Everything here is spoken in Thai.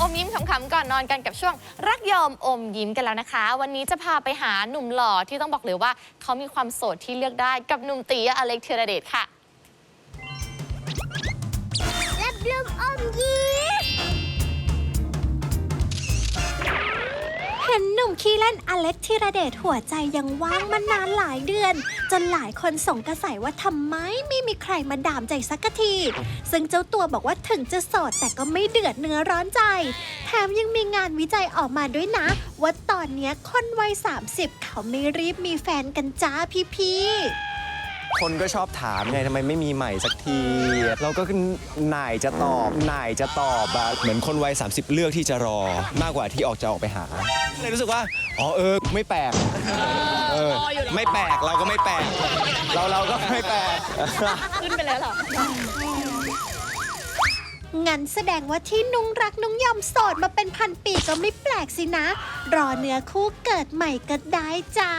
อมยิ้มขำๆก่อนนอนกันกับช่วง รักยอมอมยิ้มกันแล้วนะคะ วันนี้จะพาไปหาหนุ่มหล่อที่ต้องบอกเลยว่า เขามีความโสดที่เลือกได้กับหนุ่มตีอเล็กเทอรเดตค่ะรับลมอมยิ้ม ห็นหนุ่มขี้เล่นอเล็กธีรเดชหัวใจยังว่างมานานหลายเดือน จนหลายคนสงกระแสว่าทำไมไม่มีใครมาดามใจสักที ซึ่งเจ้าตัวบอกว่าถึงจะโสดแต่ก็ไม่เดือดเนื้อร้อนใจ แถมยังมีงานวิจัยออกมาด้วยนะ ว่าตอนเนี้ยคนวัย 30 เขาไม่รีบมีแฟนกันจ้าพี่ๆ คนก็ชอบถามไงทำไมไม่มีใหม่สักที เราก็หน่ายจะตอบหน่ายจะตอบอะเหมือนคนวัย30 เลือกที่จะรอมากกว่าที่ออกจะออกไปหาเลยรู้สึกว่าอ๋อเออไม่แปลกเออไม่แปลกเราก็ไม่แปลกเราเราก็ไม่แปลกขึ้นไปแล้วเหรองั้นแสดงว่าที่นุ้งรักนุ้งยอมโสดมาเป็นพันปีก็ไม่แปลกสินะ รอเนื้อคู่เกิดใหม่ก็ได้จ้า